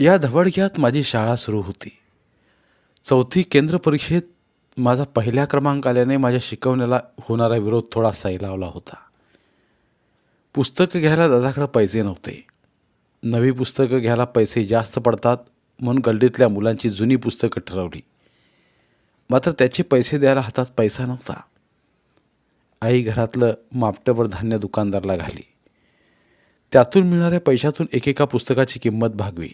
या धवडग्यात माझी शाळा सुरू होती. चौथी केंद्र परीक्षेत माझा पहिल्या क्रमांक आल्याने माझ्या शिकवण्याला होणारा विरोध थोडा सैलावला होता. पुस्तकं घ्यायला दादाकडं पैसे नव्हते. नवी पुस्तकं घ्यायला पैसे जास्त पडतात म्हणून गल्लीतल्या मुलांची जुनी पुस्तकं ठरवली. मात्र त्याचे पैसे द्यायला हातात पैसा नव्हता. आई घरातलं मापटभर धान्य दुकानदारला घाली. त्यातून मिळणाऱ्या पैशातून एकेका पुस्तकाची किंमत भागवी.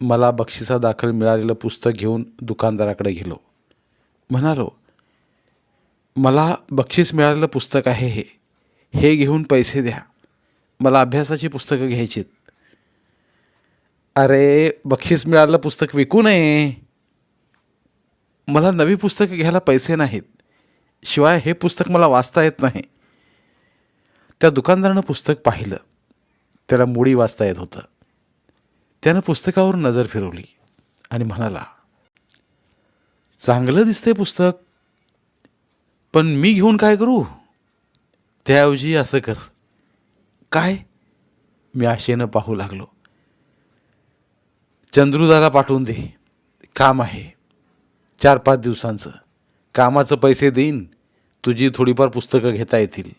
मला बक्षिसादाखल मिळालेलं पुस्तक घेऊन दुकानदाराकडे गेलो. म्हणालो मला बक्षीस मिळालेलं पुस्तक आहे हे. हे घेऊन पैसे द्या. मला अभ्यासाची पुस्तकं घ्यायचीत. अरे बक्षीस मिळालेलं पुस्तक विकू नये. मला नवी पुस्तकं घ्यायला पैसे नाहीत. शिवाय हे पुस्तक मला वाचता येत नाही. त्या दुकानदारानं पुस्तक पाहिलं. त्याला मुडी वाचता येत होतं. त्यानं पुस्तकावर नजर फिरवली आणि म्हणाला चांगलं दिसतंय पुस्तक पण मी घेऊन काय करू? त्याऐवजी असं कर. काय? मी आशेनं पाहू लागलो. चंद्रुदाला पाठवून दे. काम आहे. चार पाच दिवसांचं. कामाचं पैसे देईन. तुझी थोडीफार पुस्तकं घेता येतील.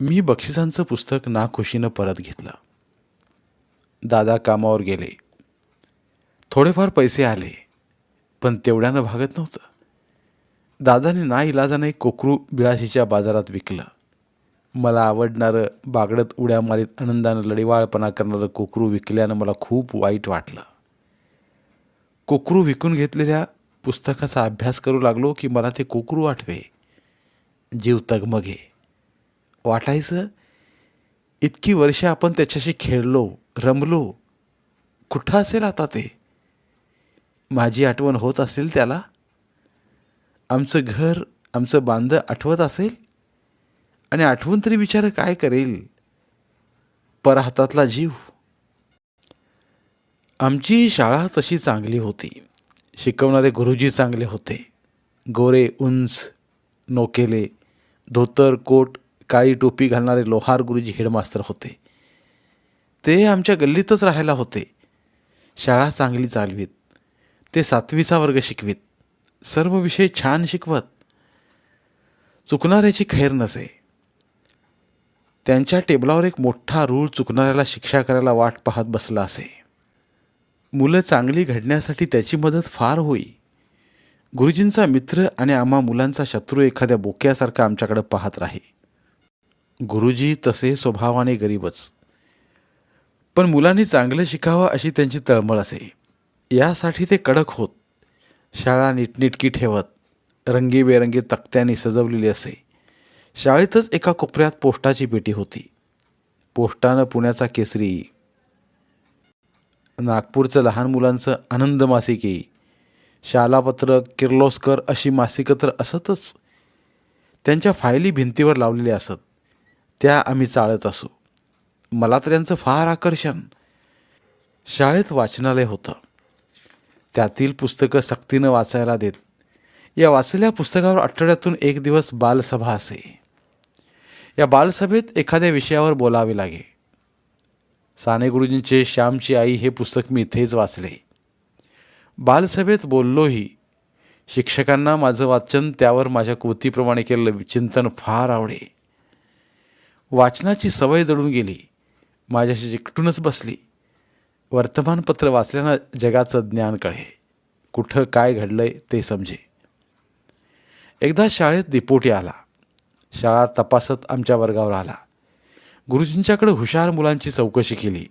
मी बक्षिसांचं पुस्तक नाखुशीनं परत घेतलं. दादा कामावर गेले. थोडेफार पैसे आले पण तेवढ्यानं भागत नव्हतं. दादाने ना इलाजाने कोकरू बिळाशीच्या बाजारात विकलं. मला आवडणारं बागडत उड्या मारीत आनंदानं लढीवाळपणा करणारं कोकरू विकल्यानं मला खूप वाईट वाटलं. कोकरू विकून घेतलेल्या पुस्तकाचा अभ्यास करू लागलो की मला ते कोकरू आठवे. जीव तगमगे. वाटायचं इतकी वर्षे आपण त्याच्याशी खेळलो रमलो. कुठं असेल आता ते? माझी आठवण होत असेल त्याला? आमचं घर आमचं बांध आठवत असेल? आणि आठवून तरी विचार काय करेल? पर हातातला जीव. आमची शाळा तशी चांगली होती. शिकवणारे गुरुजी चांगले होते. गोरे उंच नोकेले धोतर कोट काळी टोपी घालणारे लोहार गुरुजी हेडमास्तर होते. ते आमच्या गल्लीतच राहायला होते. शाळा चांगली चालवीत. ते सातवीचा वर्ग शिकवीत. सर्व विषय छान शिकवत. चुकणाऱ्याची खैर नसे. त्यांच्या टेबलावर एक मोठा रूळ चुकणाऱ्याला शिक्षा करायला वाट पाहत बसला असे. मुलं चांगली घडण्यासाठी त्याची मदत फार होई. गुरुजींचा मित्र आणि आम्हा मुलांचा शत्रू एखाद्या बोक्यासारखा आमच्याकडे पाहत राही. गुरुजी तसे स्वभावाने गरीबच. पण मुलांनी चांगलं शिकावं अशी त्यांची तळमळ असे. यासाठी ते कडक होत. शाळा नीटनिटकी ठेवत. रंगीबेरंगी तक्त्यांनी सजवलेली असे. शाळेतच एका कोपऱ्यात पोस्टाची पेटी होती. पोस्टानं पुण्याचा केसरी. नागपूरचं लहान मुलांचं आनंद मासिके. शालापत्र किर्लोस्कर अशी मासिकं तर असतच. त्यांच्या फायली भिंतीवर लावलेल्या असत. त्या आम्ही चाळत असू. मला तर यांचं फार आकर्षण. शाळेत वाचनालय होतं. त्यातील पुस्तकं सक्तीनं वाचायला देत. या वाचलेल्या पुस्तकावर आठवड्यातून एक दिवस बालसभा असे. या बालसभेत एखाद्या विषयावर बोलावे लागे. साने गुरुजींचे श्यामची आई हे पुस्तक मी इथेच वाचले. बालसभेत बोललोही. शिक्षकांना माझं वाचन त्यावर माझ्या कृतीप्रमाणे केलेलं चिंतन फार आवडे. वाचनाची सवय जडून गेली. माझ्याशी चिकटूनच बसली. वर्तमानपत्र वाचल्यानं जगाचं ज्ञान कळे कुठं काय घडलंय ते समजे. एकदा शाळेत दिपोटी आला. शाळा तपासत आमच्या वर्गावर आला. गुरुजींच्याकडे हुशार मुलांची चौकशी केली.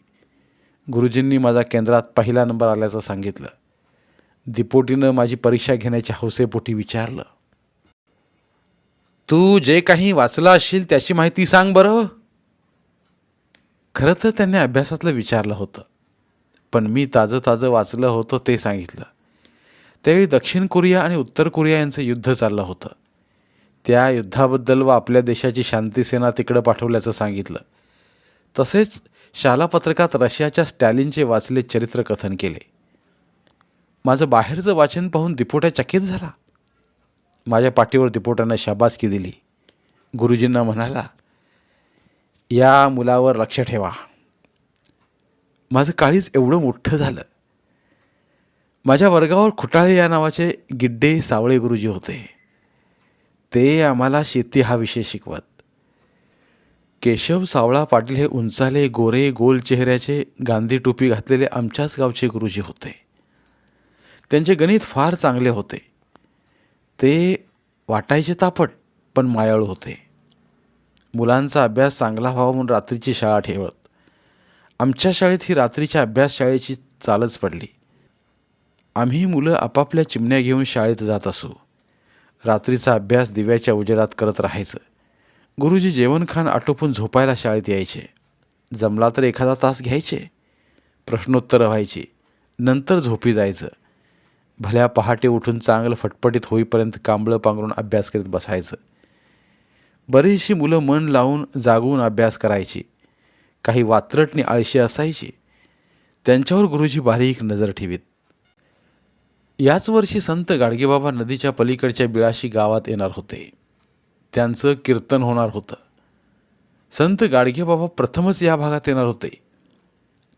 गुरुजींनी माझा केंद्रात पहिला नंबर आल्याचं सांगितलं. दिपोटीनं माझी परीक्षा घेण्याच्या हौसेपोटी विचारलं. तू जे काही वाचलं असशील त्याची माहिती सांग बरं. खरं तर त्यांनी अभ्यासातलं विचारलं होतं. पण मी ताजं ताजं वाचलं होतं ते सांगितलं. त्यावेळी दक्षिण कोरिया आणि उत्तर कोरिया यांचं युद्ध चाललं होतं. त्या युद्धाबद्दल व आपल्या देशाची शांतीसेना तिकडं पाठवल्याचं सांगितलं. तसेच शालापत्रकात रशियाच्या स्टॅलिनचे वाचले चरित्रकथन केले. माझं बाहेरचं वाचन पाहून दिपोट्या चकित झाला. माझ्या पाठीवर पोटानं शाबासकी दिली. गुरुजींना म्हणाला या मुलावर लक्ष ठेवा. माझं काळीच एवढं मोठं झालं. माझ्या वर्गावर खुटाळे या नावाचे गिड्डे सावळे गुरुजी होते. ते आम्हाला शेती हा विषय शिकवत. केशव सावळा पाटील हे उंचाले गोरे गोल चेहऱ्याचे गांधी टोपी घातलेले आमच्याच गावचे गुरुजी होते. त्यांचे गणित फार चांगले होते. ते वाटायचे तापट पण मायाळू होते. मुलांचा अभ्यास चांगला व्हावा म्हणून रात्रीची शाळा ठेवत. आमच्या शाळेत ही रात्रीच्या अभ्यास शाळेची चालच पडली. आम्ही मुलं आपापल्या चिमण्या घेऊन शाळेत जात असू. रात्रीचा अभ्यास दिव्याच्या उजेडात करत राहायचं. गुरुजी जेवणखान आटोपून झोपायला शाळेत यायचे. जमला तर एखादा तास घ्यायचे. प्रश्नोत्तरं व्हायची. नंतर झोपी जायचं. भल्या पहाटे उठून चांगलं फटफटीत होईपर्यंत कांबळं पांघरून अभ्यास करीत बसायचं. बरीचशी मुलं मन लावून जागवून अभ्यास करायची. काही वात्रटणी आळशी असायची. त्यांच्यावर गुरुजी बारीक नजर ठेवीत. याच वर्षी संत गाडगेबाबा नदीच्या पलीकडच्या बिळाशी गावात येणार होते. त्यांचं कीर्तन होणार होतं. संत गाडगेबाबा प्रथमच या भागात येणार होते.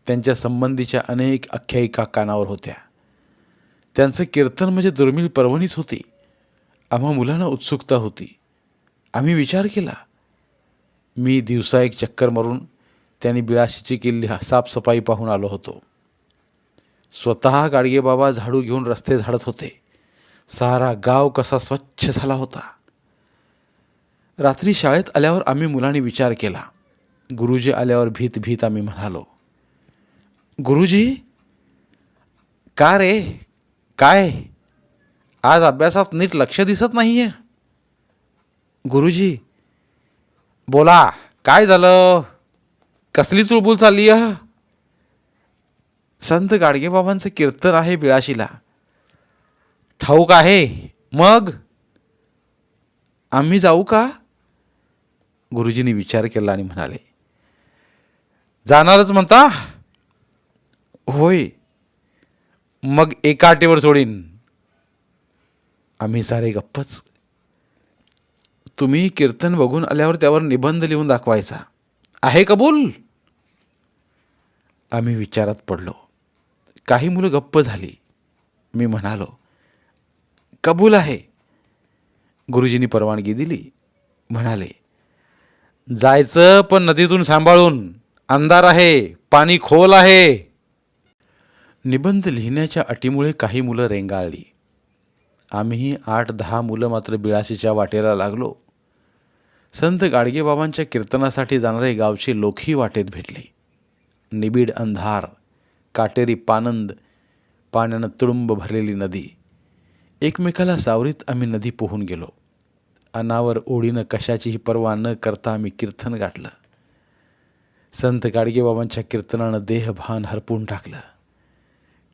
त्यांच्या संबंधीच्या अनेक आख्यायिका कानावर होत्या. त्यांचं कीर्तन म्हणजे दुर्मिळ पर्वणीच होती. आम्हा मुलांना उत्सुकता होती. आम्ही विचार केला. मी दिवसा एक चक्कर मारून त्यांनी बिळाशीची किल्ली साफसफाई पाहून आलो होतो. स्वतः गाडगेबाबा झाडू घेऊन रस्ते झाडत होते. सारा गाव कसा स्वच्छ झाला होता. रात्री शाळेत आल्यावर आम्ही मुलांनी विचार केला. गुरुजी आल्यावर भीत भीत आम्ही म्हणालो गुरुजी का रे? काय? आज अभ्यासात नीट लक्ष दिसत नाहीये. गुरुजी बोला काय झालं? कसली चुळबुल चालली आहे? संत गाडगेबाबांचं कीर्तन आहे बिळाशीला. ठाऊक आहे. मग? आम्ही जाऊ का? गुरुजींनी विचार केला आणि म्हणाले जाणारच म्हणता? होय. मग एका अटीवर सोडीन. आम्ही सारे गप्पच. तुम्ही कीर्तन बघून आल्यावर त्यावर निबंध लिहून दाखवायचा. आहे कबूल? आम्ही विचारात पडलो. काही मुलं गप्प झाली. मी म्हणालो कबूल आहे. गुरुजींनी परवानगी दिली. म्हणाले जायचं पण नदीतून सांभाळून. अंधार आहे पाणी खोल आहे. निबंध लिहिण्याच्या अटीमुळे काही मुलं रेंगाळली. आम्ही आठ दहा मुलं मात्र बिळाशीच्या वाटेला लागलो. संत गाडगेबाबांच्या कीर्तनासाठी जाणारे गावचे लोकही वाटेत भेटले. निबिड अंधार काटेरी पानंद पाण्यानं तुडुंब भरलेली नदी. एकमेकाला सावरीत आम्ही नदी पोहून गेलो. अनावर ओढीनं कशाचीही पर्वा न करता आम्ही कीर्तन गाठलं. संत गाडगेबाबांच्या कीर्तनानं देहभान हरपून टाकलं.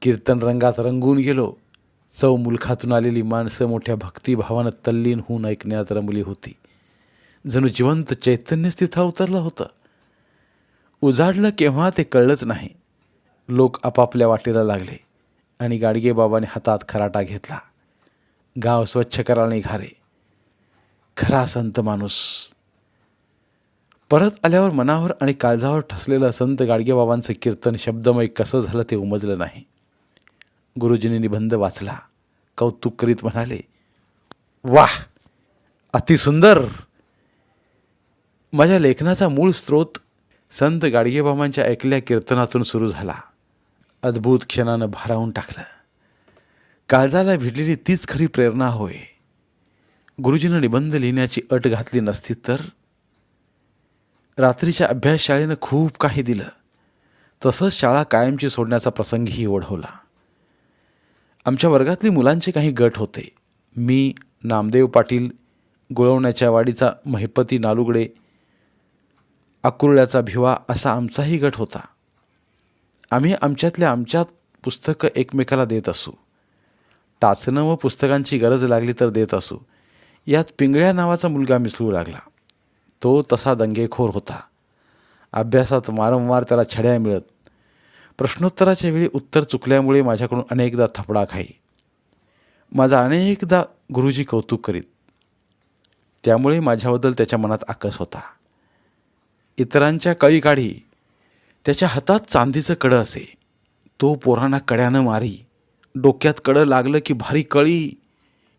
कीर्तन रंगात रंगून गेलो. चव मुलखातून आलेली माणसं मोठ्या भक्तिभावानं तल्लीन होऊन ऐकण्यात रमली होती. जणू जिवंत चैतन्यच तिथं उतरलं होतं. उजाडलं केव्हा ते कळलंच नाही. लोक आपापल्या वाटेला लागले आणि गाडगेबाबाने हातात खराटा घेतला. गाव स्वच्छ करायला निघारे खरा संत माणूस. परत आल्यावर मनावर आणि काळजावर ठसलेलं संत गाडगेबाबांचं कीर्तन शब्दमय कसं झालं ते उमजलं नाही. गुरुजींनी निबंध वाचला. कौतुक करीत म्हणाले वाह अतिसुंदर माझ्या लेखनाचा मूळ स्रोत संत गाडगेबाबांच्या ऐकल्या कीर्तनातून सुरू झाला. अद्भुत क्षणानं भारावून टाकलं. काळजाला भिडलेली तीच खरी प्रेरणा होय. गुरुजीनं निबंध लिहिण्याची अट घातली नसती तर? रात्रीच्या अभ्यासशाळेनं खूप काही दिलं. तसंच शाळा कायमची सोडण्याचा प्रसंगही ओढवला. आमच्या वर्गातली मुलांचे काही गट होते. मी नामदेव पाटील गुळवण्याच्या वाडीचा महिपती नालुगडे आकुर्ड्याचा भिवा असा आमचाही गट होता. आम्ही आमच्यातल्या आमच्यात पुस्तकं एकमेकाला देत असू. टाचणं व पुस्तकांची गरज लागली तर देत असू. यात पिंगळ्या नावाचा मुलगा मिसळू लागला. तो तसा दंगेखोर होता. अभ्यासात वारंवार त्याला छड्या मिळत प्रश्नोत्तराच्या वेळी उत्तर चुकल्यामुळे माझ्याकडून अनेकदा थपडा खाई माझा अनेकदा गुरुजी कौतुक करीत. त्यामुळे माझ्याबद्दल त्याच्या मनात आकस होता. इतरांच्या कळी काढी त्याच्या हातात चांदीचं कडं असे. तो पोरांना कड्यानं मारी. डोक्यात कडं लागलं की भारी कळी.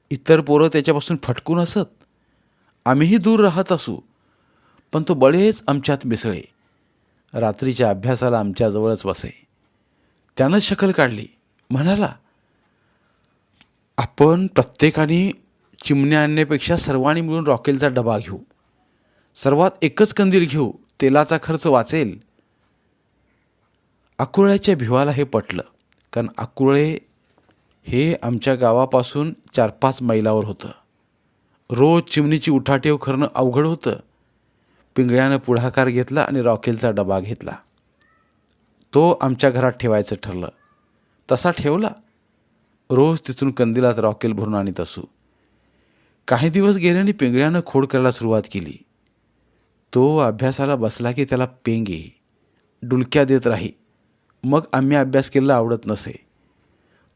इतर पोरं त्याच्यापासून फटकून असत. आम्हीही दूर राहत असू. पण तो बळेच आमच्यात मिसळे. रात्रीच्या अभ्यासाला आमच्याजवळच बसे. त्यानं शकल काढली. म्हणाला आपण प्रत्येकाने चिमण्या आणण्यापेक्षा सर्वांनी मिळून रॉकेलचा डबा घेऊ. सर्वात एकच कंदील घेऊ तेलाचा खर्च वाचेल. अकुळ्याच्या भिवाला हे पटलं कारण अकुळे हे आमच्या गावापासून चार पाच मैलावर होतं. रोज चिमणीची उठाठेव करणं अवघड होतं. पिंगळ्यानं पुढाकार घेतला आणि रॉकेलचा डबा घेतला. तो आमच्या घरात ठेवायचं ठरलं. तसा ठेवला. रोज तिथून कंदिलात रॉकेल भरून आणीत असू. काही दिवस गेल्याने पिंगळ्यानं खोड करायला सुरुवात केली. तो अभ्यासाला बसला की त्याला पेंग येई डुलक्या देत राही. मग आम्ही अभ्यास केलेला आवडत नसे.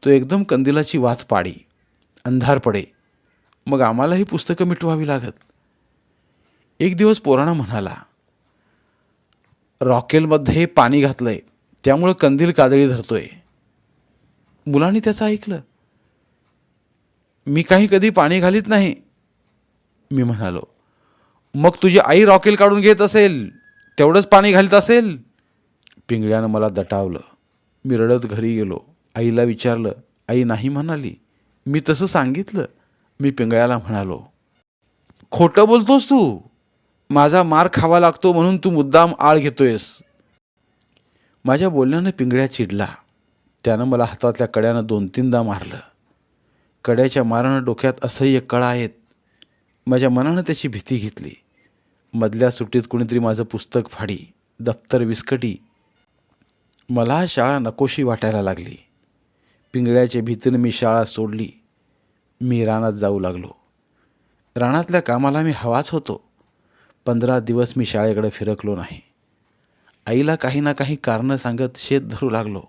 तो एकदम कंदिलाची वात पाडी अंधार पडे. मग आम्हालाही पुस्तकं मिटवावी लागत. एक दिवस पोराणा म्हणाला रॉकेलमध्ये पाणी घातलं आहे त्यामुळं कंदील कादळी धरतोय. मुलांनी त्याचं ऐकलं. मी काही कधी पाणी घालीत नाही मी म्हणालो. मग तुझी आई रॉकेल काढून घेत असेल तेवढंच पाणी घालीत असेल? पिंगळ्यानं मला दटावलं. मी रडत घरी गेलो. आईला विचारलं. आई नाही म्हणाली. मी तसं सांगितलं. मी पिंगळ्याला म्हणालो खोटं बोलतोस तू. माझा मार खावा लागतो म्हणून तू मुद्दाम आळ घेतोयस. माझ्या बोलण्यानं पिंगळ्या चिडला. त्यानं मला हातातल्या कड्यानं दोन तीनदा मारलं. कड्याच्या मारानं डोक्यात असह्य कळा आहेत माझ्या मनानं त्याची भीती घेतली. मधल्या सुट्टीत कुणीतरी माझं पुस्तक फाडी दप्तर विस्कटी. मला शाळा नकोशी वाटायला लागली. पिंगळ्याच्या भीतीनं मी शाळा सोडली. मी रानात जाऊ लागलो. रानातल्या कामाला मी हवाच होतो. पंधरा दिवस मी शाळेकडे फिरकलो नाही. आईला काही ना काही कारणं सांगत शेत धरू लागलो.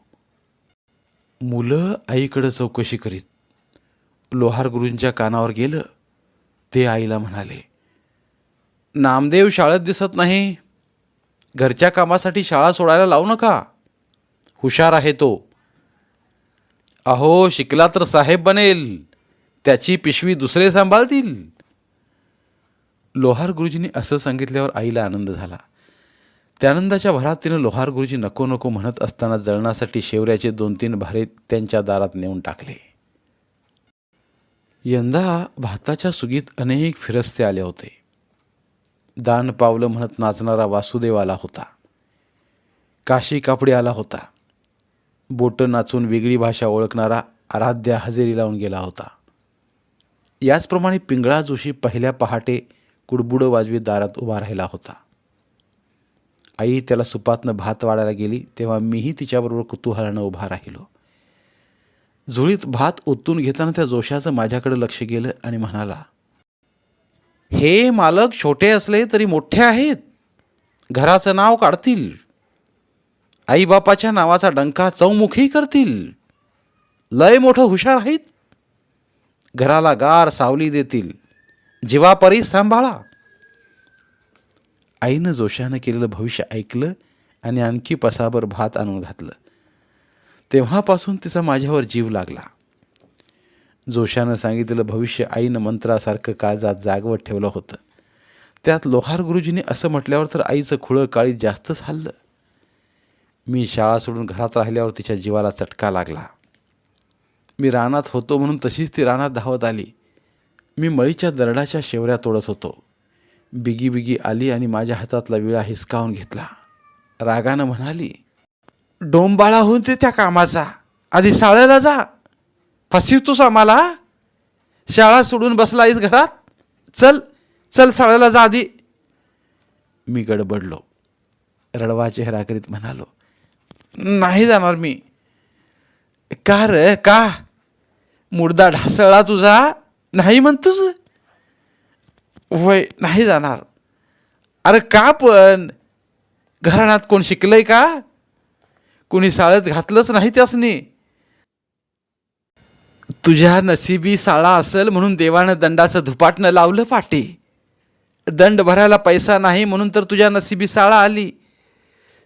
मुलं आईकडं चौकशी करीत. लोहार गुरूंच्या कानावर गेलं. ते आईला म्हणाले नामदेव शाळेत दिसत नाही. घरच्या कामासाठी शाळा सोडायला लावू नका. हुशार आहे तो. अहो शिकला तर साहेब बनेल. त्याची पिशवी दुसरे सांभाळतील. लोहार गुरुजींनी असं सांगितल्यावर आईला आनंद झाला. त्यानंदाच्या भरात तिनं लोहार गुरुजी नको नको म्हणत असताना जळणासाठी शेवऱ्याचे दोन तीन भारे त्यांच्या दारात नेऊन टाकले. यंदा भाताच्या सुगीत अनेक फिरस्ते आले होते. दान पावलं म्हणत नाचणारा वासुदेव आला होता. काशी कापडी आला होता. बोटं नाचून वेगळी भाषा ओळखणारा आराध्या हजेरी लावून गेला होता. याचप्रमाणे पिंगळा जोशी पहिल्या पहाटे कुडबुडं वाजवीत दारात उभा राहिला होता. आई त्याला सुपातनं भात वाढायला गेली तेव्हा मीही तिच्याबरोबर कुतूहलानं उभा राहिलो. झुळीत भात ओतून घेताना त्या जोशाचं माझ्याकडे लक्ष गेलं आणि म्हणाला हे मालक छोटे असले तरी मोठे आहेत. घराचं नाव काढतील. आईबापाच्या नावाचा डंका चौमुखी करतील. लय मोठं हुशार आहेत. घराला गार सावली देतील. जीवापरी सांभाळा. आईनं जोशानं केलेलं भविष्य ऐकलं आणि आणखी पसाभर भात आणून घातलं. तेव्हापासून तिचा माझ्यावर जीव लागला. जोशानं सांगितलेलं भविष्य आईनं मंत्रासारखं काळजात जागवत ठेवलं होतं. त्यात लोहार गुरुजींनी असं म्हटल्यावर तर आईचं खुळं काळी जास्तच हल्लं. मी शाळा सोडून घरात राहिल्यावर तिच्या जीवाला चटका लागला. मी रानात होतो म्हणून तशीच ती रानात धावत आली. मी मळीच्या दरडाच्या शेवऱ्या तोडत होतो. बिगी बिगी आली आणि माझ्या हातातला विळा हिसकावून घेतला. रागानं म्हणाली डोंबाळा होऊन ते त्या कामाचा. आधी शाळेला जा. फसिवतोस आम्हाला शाळा सोडून बसला आहेस घरात? चल चल शाळेला जा आधी. मी गडबडलो. रडवा चेहरा करीत म्हणालो नाही जाणार मी. का र? का? मुर्दा ढासळला तुझा? नाही म्हणतोस? वय नाही जाणार. अरे का पण? घराण्यात कोण शिकलंय का? कोणी शाळेत घातलंच नाही त्यासनी. तुझ्या नशिबी शाळा असेल म्हणून देवानं दंडाचं धुपाटणं लावलं पाटी. दंड भरायला पैसा नाही म्हणून तर तुझ्या नशिबी शाळा आली.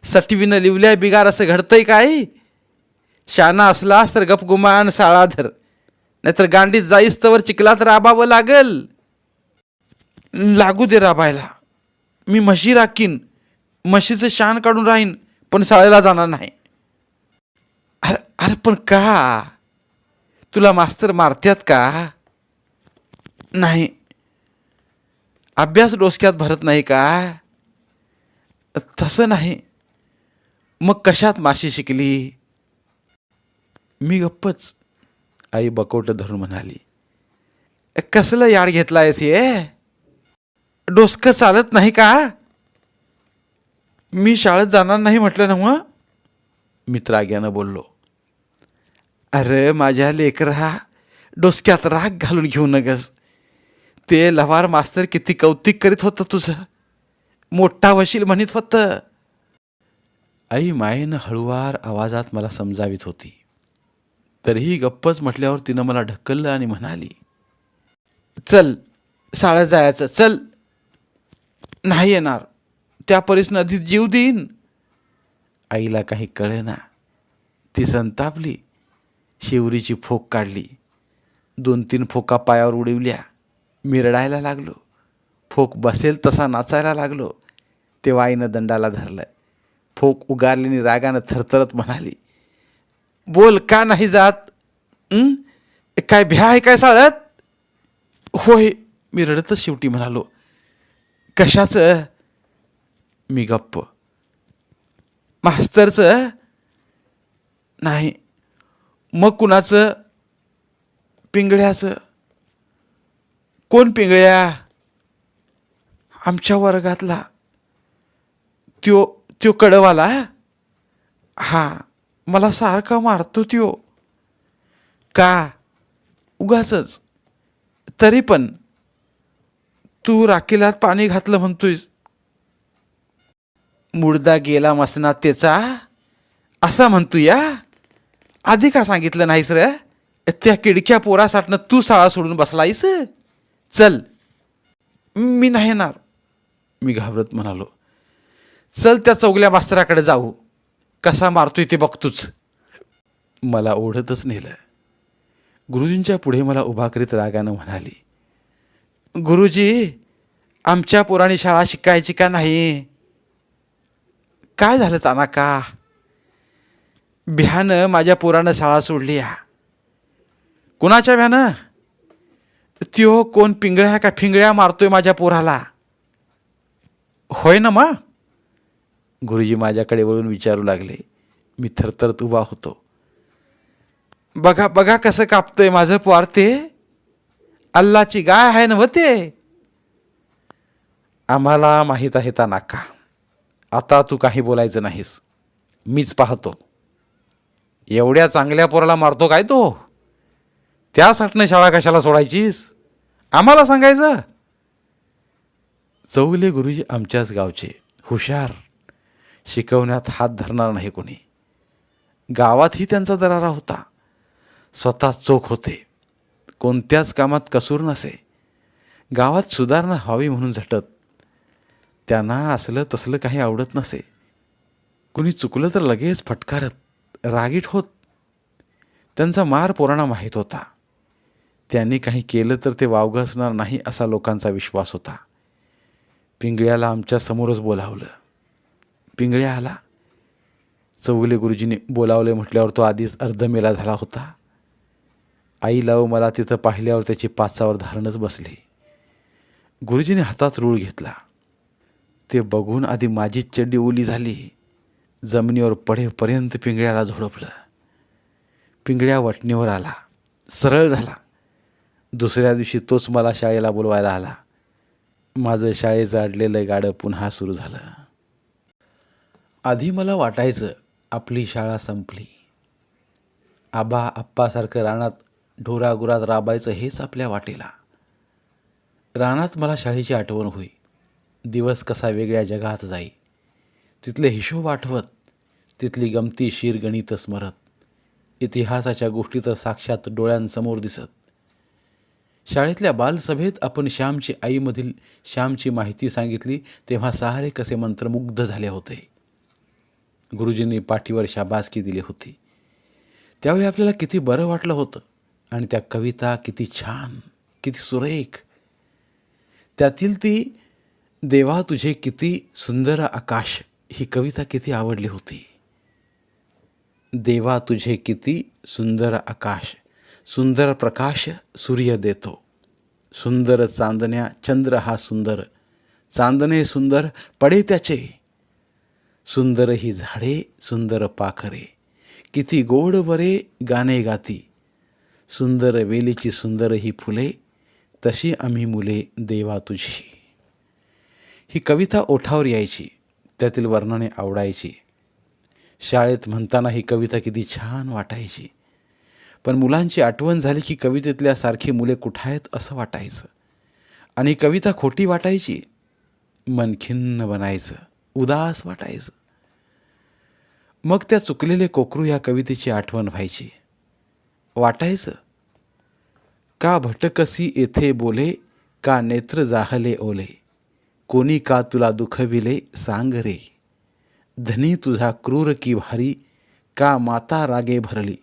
सटवीनं लिवल्या बिगार असं घडतंय काय? शाना असलास तर गपगुमान शाळा धर नाहीतर गांडीत जाईस तर चिखलात राबावं लागल. लागू दे राबायला. मी म्हशी राखीन म्हशीचं शान काढून राहीन पण शाळेला जाणार नाही. अरे अरे पण का? तुला मास्तर मारत्यात का? नाही. अभ्यास डोसक्यात भरत नाही का? तसं नाही. मग कशात माशी शिकली? मी गप्पच आई बकोटं धरून म्हणाली कसलं याड घेतला आहेस ये डोसकं चालत नाही का? मी शाळेत जाणार नाही म्हटलं ना मग मित्राग्यानं बोललो अरे माझ्या लेकरा डोसक्यात राग घालून घेऊ नगस. ते लवार मास्तर किती कौतिक करीत होतं तुझं. मोठा वशील म्हणत होतं. आई मायेनं हळुवार आवाजात मला समजावीत होती. तरीही गप्पच म्हटल्यावर तिनं मला ढकललं आणि म्हणाली चल शाळेत जायचं चल. नाही येणार. त्या परीस नदीत जीव देईन. आईला काही कळेना. ती संतापली. शिवरीची फोक काढली. दोन तीन फोका पायावर उडवल्या. मिरडायला लागलो. फोक बसेल तसा नाचायला लागलो. तेव्हा आईनं दंडाला धरलं. फोक उगारल्याने रागानं थरथरत म्हणाली बोल का नाही जात? काय भ्या आहे काय साळत? होय मी रडतच शेवटी म्हणालो. कशाचं? मी गप्प. मास्तरचं? नाही. मग कुणाचं? पिंगळ्याचं. कोण पिंगळ्या? आमच्या वर्गातला. त्यो त्यो कडवाला? हा मला सारखा मारतो त्यो. का? उगाचच. तरी पण तू राखीलात पाणी घातलं म्हणतोयस. मुडदा गेला मसनात त्याचा. असा म्हणतो या आधी का सांगितलं नाहीस र? त्या किडक्या पोरासाठनं तू साळा सोडून बसलायस? चल. मी नाही येणार. मी घाबरत म्हणालो. चल त्या चौगल्या मास्तराकडे जाऊ. कसा मारतोय ते बघतोच. मला ओढतच नेलं. गुरुजींच्या पुढे मला उभा करीत रागानं म्हणाली गुरुजी आमच्या पुराणी शाळा शिकायची का नाही? काय झालं ताना का भ्यानं माझ्या पोरानं शाळा सोडली या कुणाच्या भ्यानं? त्यो कोण पिंगळ्या का फिंगळ्या मारतोय माझ्या पोराला? होय ना मग? गुरुजी माझ्याकडे वळून विचारू लागले. मी थरथरत उभा होतो. बघा बघा कसं कापतंय माझं पोर ते. अल्लाची गाय आहे ना होते आम्हाला माहीत आहे ता नाका आता तू काही बोलायचं नाहीस. मीच पाहतो. एवढ्या चांगल्या पोराला मारतो काय तो? त्यासाठी शाळा कशाला सोडायचीस? आम्हाला सांगायचं? चौगले गुरुजी आमच्याच गावचे हुशार. शिकवण्यात हात धरणार नाही कोणी. गावातही त्यांचा दरारा होता. स्वतः चोख होते. कोणत्याच कामात कसूर नसे. गावात सुधारणा व्हावी म्हणून झटत. त्यांना असलं तसलं काही आवडत नसे. कुणी चुकलं तर लगेच फटकारत रागीट होत. त्यांचा मार पोरांना माहीत होता. त्यांनी काही केलं तर ते वावगं असणार नाही असा लोकांचा विश्वास होता. पिंगळ्याला आमच्या समोरच बोलावलं. पिंगळ्या आला. चौगले गुरुजीने बोलावले म्हटल्यावर तो आधीच अर्धमेला झाला होता. आई लाव मला तिथं पाहिल्यावर त्याची पाचावर धारणच बसली. गुरुजीने हातात रूळ घेतला. ते बघून आधी माझी चड्डी ओली झाली. जमिनीवर पडेपर्यंत पिंगळ्याला झोडपलं. पिंगळ्या वटणीवर आला. सरळ झाला. दुसऱ्या दिवशी तोच मला शाळेला बोलवायला आला. माझं शाळेचं अडलेलं गाडं पुन्हा सुरू झालं. आधी मला वाटायचं आपली शाळा संपली. आबा आप्पासारखं रानात ढोरागुरात राबायचं हेच आपल्या वाटेला. रानात मला शाळेची आठवण होई. दिवस कसा वेगळ्या जगात जाई. तिथले हिशोब आठवत तिथली गमती शीर गणित स्मरत. इतिहासाच्या गोष्टी तर साक्षात डोळ्यांसमोर दिसत. शाळेतल्या बालसभेत आपण श्यामची आईमधील श्यामची माहिती सांगितली तेव्हा सहारे कसे मंत्रमुग्ध झाले होते. गुरुजींनी पाठीवर शाबासकी दिली होती. त्यावेळी आपल्याला किती बरं वाटलं होतं. आणि त्या कविता किती छान किती सुरेख. त्यातील ती देवा तुझे किती सुंदर आकाश ही कविता किती आवडली होती. देवा तुझे किती सुंदर आकाश सुंदर प्रकाश सूर्य देतो. सुंदर चांदण्या चंद्र हा सुंदर चांदणे सुंदर पडे त्याचे. सुंदर ही झाडे सुंदर पाखरे किती गोड वरे गाणे गाती. सुंदर वेलीची सुंदर ही फुले तशी आम्ही मुले देवा तुझी. ही कविता ओठावर यायची त्यातील वर्णने आवडायची. शाळेत म्हणताना ही कविता किती छान वाटायची. पण मुलांची आठवण झाली की कवितेतल्या सारखी मुले कुठं आहेत असं वाटायचं. आणि कविता खोटी वाटायची मन खिन्न बनायचं उदास वाटायचं. मग त्या चुकलेले कोकरू या कवितेची आठवण व्हायची. वाटायचं. का भटकसी येथे बोले का नेत्र जाहले ओले? कोणी का तुला दुखविले सांग रे? धनी तुझा क्रूर की भारी का माता रागे भरली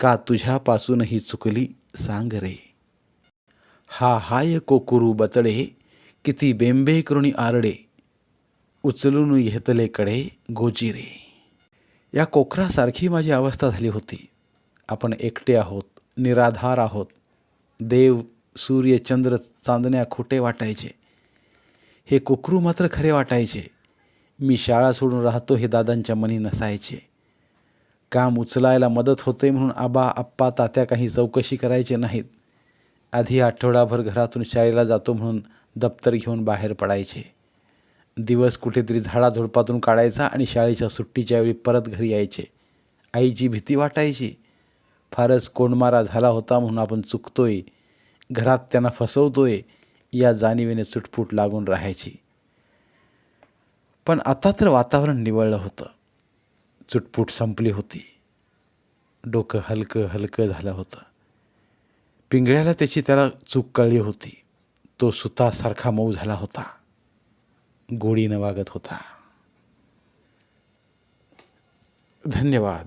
का तुझ्यापासूनही चुकली सांग रे? हा हाय कोकुरू बतडे किती बेंबे करुणी आरडे उचलून घेतले कडे गोजिरे. या कोकरासारखी माझी अवस्था झाली होती. आपण एकटे आहोत निराधार आहोत. देव सूर्य चंद्र चांदण्या खोटे वाटायचे. हे कुकरू मात्र खरे वाटायचे. मी शाळा सोडून राहतो हे दादांच्या मनी नसायचे. काम उचलायला मदत होते म्हणून आबा आप्पा तात्या काही चौकशी करायचे नाहीत. आधी आठवडाभर घरातून शाळेला जातो म्हणून दप्तर घेऊन बाहेर पडायचे. दिवस कुठेतरी झाडाझुडपातून काढायचा आणि शाळेच्या सुट्टीच्या वेळी परत घरी यायचे. आईची भीती वाटायची. फारच कोंडमारा झाला होता म्हणून आपण चुकतोय. घरात त्यांना फसवतोय या जाणीवेने चुटपूट लागून राहायची. पण आता तर वातावरण निवळलं होतं. चुटपूट संपली होती. डोकं हलकं हलकं झालं होतं. पिंगळ्याला त्याची त्याला चूक कळली होती. तो सुतासारखा मऊ झाला होता. गोडीनं वागत होता. धन्यवाद.